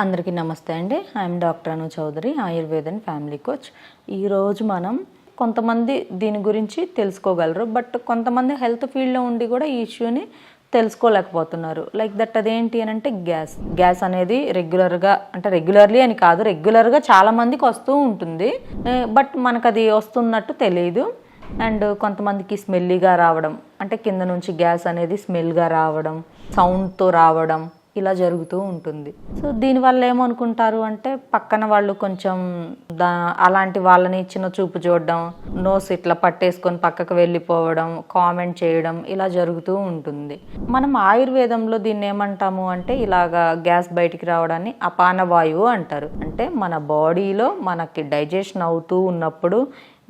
అందరికీ నమస్తే అండి. I'm doctor Anu Chowdary Ayurveda and family coach ఈరోజు మనం కొంతమంది దీని గురించి తెలుసుకోగలరు బట్ కొంతమంది హెల్త్ ఫీల్డ్లో ఉండి కూడా ఈ ఇష్యూని తెలుసుకోలేకపోతున్నారు. లైక్ దట్ అదేంటి అని అంటే గ్యాస్. గ్యాస్ అనేది రెగ్యులర్గా అంటే రెగ్యులర్లీ అని కాదు రెగ్యులర్గా చాలా మందికి వస్తూ ఉంటుంది. బట్ మనకు అది వస్తున్నట్టు తెలియదు అండ్ కొంతమందికి స్మెల్లీగా రావడం అంటే కింద నుంచి గ్యాస్ అనేది స్మెల్గా రావడం సౌండ్తో రావడం ఇలా జరుగుతూ ఉంటుంది. సో దీనివల్ల ఏమనుకుంటారు అంటే పక్కన వాళ్ళు కొంచెం దా అలాంటి వాళ్ళని చిన్న చూపు చూడడం నోస్ ఇట్లా పట్టేసుకొని పక్కకు వెళ్ళిపోవడం కామెంట్ చేయడం ఇలా జరుగుతూ ఉంటుంది. మనం ఆయుర్వేదంలో దీన్ని ఏమంటాము అంటే ఇలాగా గ్యాస్ బయటికి రావడాన్ని అపాన వాయువు అంటారు. అంటే మన బాడీలో మనకి డైజెషన్ అవుతూ ఉన్నప్పుడు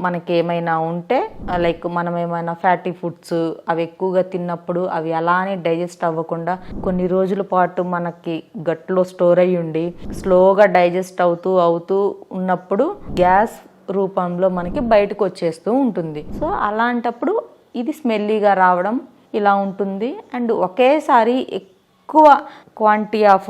మనకి ఏమైనా ఉంటే లైక్ మనం ఏమైనా ఫ్యాటీ ఫుడ్స్ అవి ఎక్కువగా తిన్నప్పుడు అవి అలానే డైజెస్ట్ అవ్వకుండా కొన్ని రోజుల పాటు మనకి గట్లో స్టోర్ అయ్యి ఉండి స్లోగా డైజెస్ట్ అవుతూ అవుతూ ఉన్నప్పుడు గ్యాస్ రూపంలో మనకి బయటకు వచ్చేస్తూ ఉంటుంది. సో అలాంటప్పుడు ఇది స్మెల్లీగా రావడం ఇలా ఉంటుంది. అండ్ ఒకేసారి ఎక్కువ క్వాంటిటీ ఆఫ్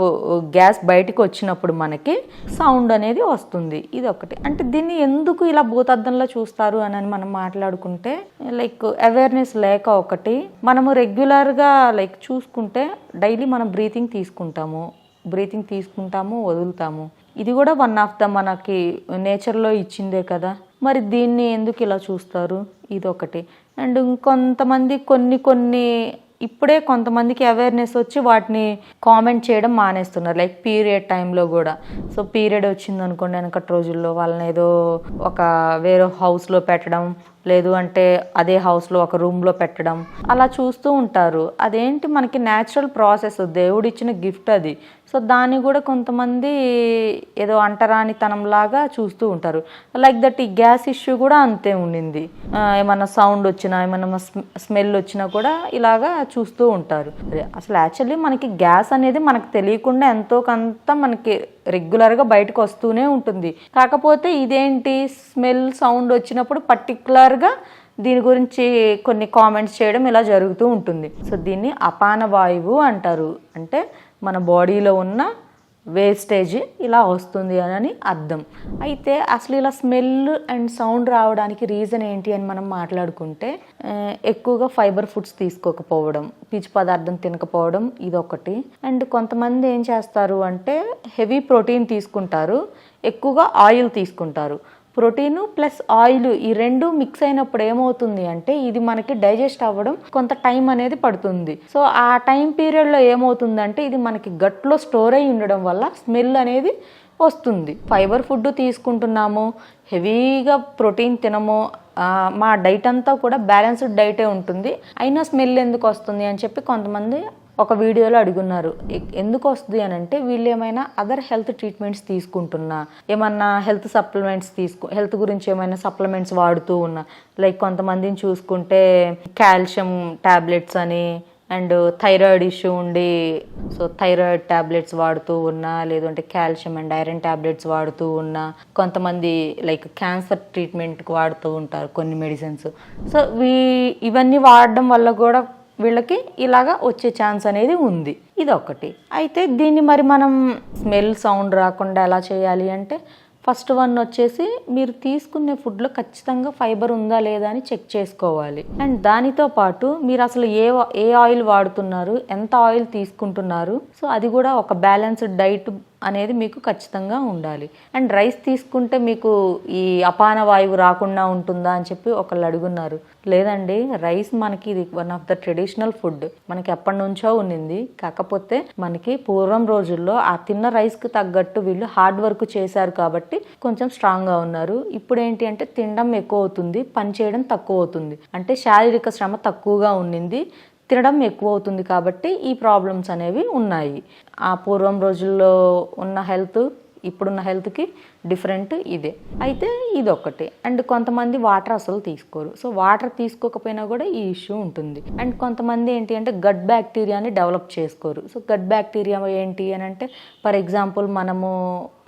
గ్యాస్ బయటకు వచ్చినప్పుడు మనకి సౌండ్ అనేది వస్తుంది. ఇది ఒకటి. అంటే దీన్ని ఎందుకు ఇలా భూతద్దంలో చూస్తారు అని మనం మాట్లాడుకుంటే లైక్ అవేర్నెస్ లేక ఒకటి మనము రెగ్యులర్గా లైక్ చూసుకుంటే డైలీ మనం బ్రీతింగ్ తీసుకుంటాము. బ్రీతింగ్ తీసుకుంటాము వదులుతాము. ఇది కూడా వన్ ఆఫ్ ద మనకి నేచర్లో ఇచ్చిందే కదా. మరి దీన్ని ఎందుకు ఇలా చూస్తారు? ఇది ఒకటి. అండ్ ఇంకొంతమంది కొన్ని కొన్ని ఇప్పుడే కొంతమందికి అవేర్నెస్ వచ్చి వాటిని కామెంట్ చేయడం మానేస్తున్నారు. లైక్ పీరియడ్ టైంలో కూడా. సో పీరియడ్ వచ్చింది అనుకోండి వెనకటి రోజుల్లో వాళ్ళని ఏదో ఒక వేరే హౌస్లో పెట్టడం లేదు అంటే అదే హౌస్లో ఒక రూమ్లో పెట్టడం అలా చూస్తూ ఉంటారు. అదేంటి? మనకి న్యాచురల్ ప్రాసెస్ దేవుడిచ్చిన గిఫ్ట్ అది. సో దాన్ని కూడా కొంతమంది ఏదో అంటరానితనంలాగా చూస్తూ ఉంటారు. లైక్ దట్ ఈ గ్యాస్ ఇష్యూ కూడా అంతే ఉండింది. ఏమన్నా సౌండ్ వచ్చినా ఏమన్నా స్మెల్ వచ్చినా కూడా ఇలాగా చూస్తూ ఉంటారు. అసలు యాక్చువల్లీ మనకి గ్యాస్ అనేది మనకు తెలియకుండా ఎంతో కొంత మనకి రెగ్యులర్గా బయటకు వస్తూనే ఉంటుంది. కాకపోతే ఇదేంటి? స్మెల్ సౌండ్ వచ్చినప్పుడు పర్టికులర్గా దీని గురించి కొన్ని కామెంట్స్ చేయడం ఇలా జరుగుతూ ఉంటుంది. సో దీన్ని అపాన వాయువు అంటారు. అంటే మన బాడీలో ఉన్న వేస్టేజ్ ఇలా వస్తుంది అని అర్థం. అయితే అసలు ఇలా స్మెల్ అండ్ సౌండ్ రావడానికి రీజన్ ఏంటి అని మనం మాట్లాడుకుంటే ఎక్కువగా ఫైబర్ ఫుడ్స్ తీసుకోకపోవడం పీచు పదార్థం తినకపోవడం ఇదొకటి. అండ్ కొంతమంది ఏం చేస్తారు అంటే హెవీ ప్రోటీన్ తీసుకుంటారు ఎక్కువగా ఆయిల్ తీసుకుంటారు. ప్రోటీన్ ప్లస్ ఆయిల్ ఈ రెండు మిక్స్ అయినప్పుడు ఏమవుతుంది అంటే ఇది మనకి డైజెస్ట్ అవ్వడం కొంత టైం అనేది పడుతుంది. సో ఆ టైం పీరియడ్లో ఏమవుతుందంటే ఇది మనకి గట్లో స్టోర్ అయి ఉండడం వల్ల స్మెల్ అనేది వస్తుంది. ఫైబర్ ఫుడ్ తీసుకుంటున్నాము హెవీగా ప్రోటీన్ తినము మా డైట్ అంతా కూడా బ్యాలెన్స్డ్ డైటే ఉంటుంది. అయినా స్మెల్ ఎందుకు వస్తుంది అని చెప్పి కొంతమంది ఒక వీడియోలో అడుగున్నారు ఎందుకు వస్తుంది అని అంటే వీళ్ళు ఏమైనా అదర్ హెల్త్ ట్రీట్మెంట్స్ తీసుకుంటున్నా ఏమన్నా హెల్త్ సప్లిమెంట్స్ తీసుకు హెల్త్ గురించి ఏమైనా సప్లిమెంట్స్ వాడుతూ ఉన్నా. లైక్ కొంతమందిని చూసుకుంటే కాల్షియం టాబ్లెట్స్ అని అండ్ థైరాయిడ్ ఇష్యూ ఉండి సో థైరాయిడ్ టాబ్లెట్స్ వాడుతూ ఉన్నా లేదంటే కాల్షియం అండ్ ఐరన్ టాబ్లెట్స్ వాడుతూ ఉన్నా. కొంతమంది లైక్ క్యాన్సర్ ట్రీట్మెంట్కి వాడుతూ ఉంటారు కొన్ని మెడిసిన్స్ సో వీ ఇవన్నీ వాడడం వల్ల కూడా వీళ్ళకి ఇలాగా వచ్చే ఛాన్స్ అనేది ఉంది. ఇది ఒకటి అయితే దీన్ని మరి మనం స్మెల్ సౌండ్ రాకుండా ఎలా చేయాలి అంటే ఫస్ట్ వన్ వచ్చేసి మీరు తీసుకునే ఫుడ్లో ఖచ్చితంగా ఫైబర్ ఉందా లేదా అని చెక్ చేసుకోవాలి. అండ్ దానితో పాటు మీరు అసలు ఏ ఏ ఆయిల్ వాడుతున్నారు ఎంత ఆయిల్ తీసుకుంటున్నారు సో అది కూడా ఒక బ్యాలెన్స్డ్ డైట్ అనేది మీకు ఖచ్చితంగా ఉండాలి. అండ్ రైస్ తీసుకుంటే మీకు ఈ అపాన వాయువు రాకుండా ఉంటుందా అని చెప్పి ఒకళ్ళు అడుగున్నారు. లేదండి రైస్ మనకి ఇది one of the traditional food మనకి ఎప్పటి నుంచో ఉన్నింది. కాకపోతే మనకి పూర్వం రోజుల్లో ఆ తిన్న రైస్కి తగ్గట్టు వీళ్ళు హార్డ్ వర్క్ చేశారు కాబట్టి కొంచెం స్ట్రాంగ్గా ఉన్నారు. ఇప్పుడు ఏంటి అంటే తినడం ఎక్కువ అవుతుంది పని చేయడం తక్కువ అవుతుంది. అంటే శారీరక శ్రమ తక్కువగా ఉన్నింది. తినడం ఎక్కువ అవుతుంది కాబట్టి ఈ ప్రాబ్లమ్స్ అనేవి ఉన్నాయి. ఆ పూర్వం రోజుల్లో ఉన్న హెల్త్ ఇప్పుడున్న హెల్త్కి డిఫరెంట్ ఇదే. అయితే ఇది ఒకటి అండ్ కొంతమంది వాటర్ అసలు తీసుకోరు. సో వాటర్ తీసుకోకపోయినా కూడా ఈ ఇష్యూ ఉంటుంది. అండ్ కొంతమంది ఏంటి అంటే గట్ బ్యాక్టీరియాని డెవలప్ చేసుకోరు. సో గట్ బ్యాక్టీరియా ఏంటి అని అంటే ఫర్ ఎగ్జాంపుల్ మనము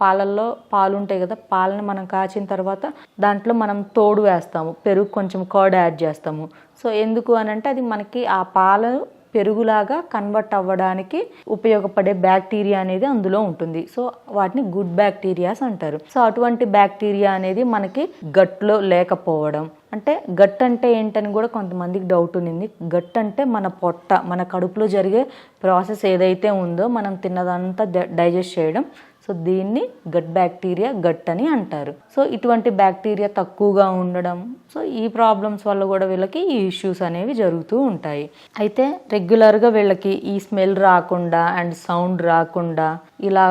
పాలల్లో పాలు ఉంటాయి కదా పాలని మనం కాచిన తర్వాత దాంట్లో మనం తోడు వేస్తాము. పెరుగు కొంచెం కర్డ్ యాడ్ చేస్తాము. సో ఎందుకు అని అంటే అది మనకి ఆ పాలు పెరుగులాగా కన్వర్ట్ అవ్వడానికి ఉపయోగపడే బ్యాక్టీరియా అనేది అందులో ఉంటుంది. సో వాటిని గుడ్ బ్యాక్టీరియాస్ అంటారు. సో అటువంటి బ్యాక్టీరియా అనేది మనకి గట్లో లేకపోవడం. అంటే గట్ అంటే ఏంటని కూడా కొంతమందికి డౌట్ ఉంది గట్ అంటే మన పొట్ట మన కడుపులో జరిగే ప్రాసెస్ ఏదైతే ఉందో మనం తిన్నదంతా డైజెస్ట్ చేయడం. సో దీన్ని గట్ బ్యాక్టీరియా గట్ అని అంటారు. సో ఇటువంటి బ్యాక్టీరియా తక్కువగా ఉండడం సో ఈ ప్రాబ్లమ్స్ వల్ల కూడా వీళ్ళకి ఈ ఇష్యూస్ అనేవి జరుగుతూ ఉంటాయి. అయితే రెగ్యులర్గా వీళ్ళకి ఈ స్మెల్ రాకుండా అండ్ సౌండ్ రాకుండా ఇలా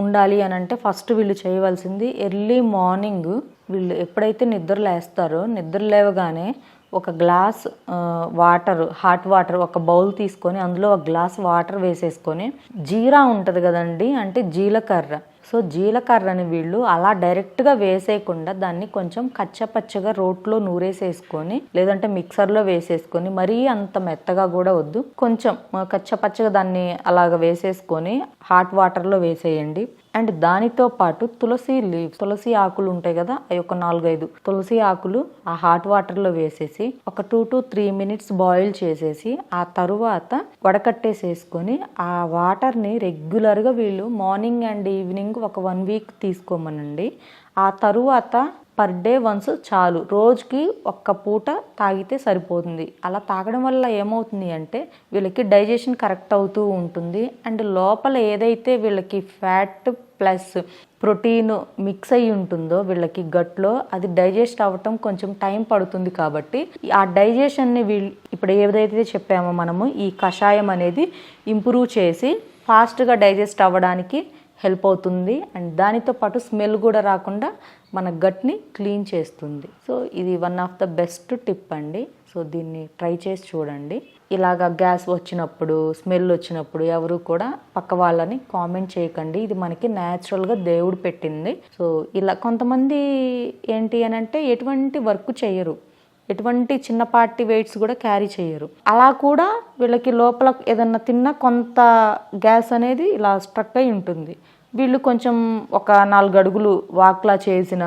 ఉండాలి అని అంటే ఫస్ట్ వీళ్ళు చేయవలసింది ఎర్లీ మార్నింగ్ వీళ్ళు ఎప్పుడైతే నిద్ర లేస్తారో నిద్ర లేవగానే ఒక గ్లాస్ వాటర్ హాట్ వాటర్ ఒక బౌల్ తీసుకొని అందులో ఒక గ్లాస్ వాటర్ వేసేసుకొని జీరా ఉంటుంది కదండి అంటే జీలకర్ర. సో జీలకర్రని వీళ్ళు అలా డైరెక్ట్గా వేసేయకుండా దాన్ని కొంచెం కచ్చపచ్చగా రోట్లో నూరేసేసుకొని లేదంటే మిక్సర్లో వేసేసుకొని మరీ అంత మెత్తగా కూడా వద్దు. కొంచెం కచ్చపచ్చగా దాన్ని అలాగ వేసేసుకొని హాట్ వాటర్లో వేసేయండి. అండ్ దానితో పాటు తులసి లీవ్స్ తులసి ఆకులు ఉంటాయి కదా అవి ఒక నాలుగైదు. తులసి ఆకులు ఆ హాట్ వాటర్లో వేసేసి ఒక two to three minutes boil చేసేసి ఆ తరువాత వడకట్టేసేసుకొని ఆ వాటర్ని రెగ్యులర్గా వీళ్ళు మార్నింగ్ అండ్ ఈవినింగ్ ఒక వన్ వీక్ తీసుకోమనండి. ఆ తరువాత పర్ డే వన్స్ చాలు. రోజుకి ఒక్క పూట తాగితే సరిపోతుంది. అలా తాగడం వల్ల ఏమవుతుంది అంటే వీళ్ళకి డైజెషన్ కరెక్ట్ అవుతూ ఉంటుంది. అండ్ లోపల ఏదైతే వీళ్ళకి ఫ్యాట్ ప్లస్ ప్రోటీన్ మిక్స్ అయి ఉంటుందో వీళ్ళకి గట్లో అది డైజెస్ట్ అవ్వటం కొంచెం టైం పడుతుంది కాబట్టి ఆ డైజెషన్ని వీళ్ళు ఇప్పుడు ఏదైతే చెప్పామో మనము ఈ కషాయం అనేది ఇంప్రూవ్ చేసి ఫాస్ట్గా డైజెస్ట్ అవ్వడానికి హెల్ప్ అవుతుంది. అండ్ దానితో పాటు స్మెల్ కూడా రాకుండా మన గట్ని క్లీన్ చేస్తుంది. సో ఇది one of the best tip అండి. సో దీన్ని ట్రై చేసి చూడండి. ఇలాగ గ్యాస్ వచ్చినప్పుడు స్మెల్ వచ్చినప్పుడు ఎవరు కూడా పక్క వాళ్ళని కామెంట్ చేయకండి. ఇది మనకి న్యాచురల్గా దేవుడు పెట్టింది. సో ఇలా కొంతమంది ఏంటి అని అంటే ఎటువంటి వర్క్ చేయరు. ఎటువంటి చిన్నపాటి వెయిట్స్ కూడా క్యారీ చేయరు. అలా కూడా వీళ్ళకి లోపల ఏదన్నా తిన్నా కొంత గ్యాస్ అనేది ఇలా స్ట్రక్ అయి ఉంటుంది. వీళ్ళు కొంచెం ఒక నాలుగు అడుగులు వాక్లా చేసిన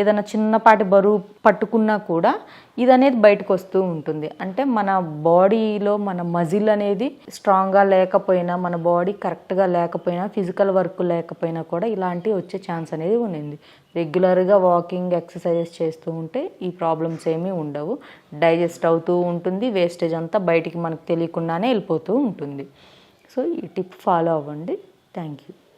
ఏదైనా చిన్నపాటి బరువు పట్టుకున్నా కూడా ఇది అనేది బయటకు వస్తూ ఉంటుంది. అంటే మన బాడీలో మన మజిల్ అనేది స్ట్రాంగ్గా లేకపోయినా మన బాడీ కరెక్ట్గా లేకపోయినా ఫిజికల్ వర్క్ లేకపోయినా కూడా ఇలాంటివి వచ్చే ఛాన్స్ అనేది ఉండింది రెగ్యులర్గా వాకింగ్ ఎక్సర్సైజెస్ చేస్తూ ఉంటే ఈ ప్రాబ్లమ్స్ ఏమీ ఉండవు. డైజెస్ట్ అవుతూ ఉంటుంది. వేస్టేజ్ అంతా బయటికి మనకు తెలియకుండానే వెళ్ళిపోతూ ఉంటుంది. సో ఈ టిప్ ఫాలో అవ్వండి. Thank you.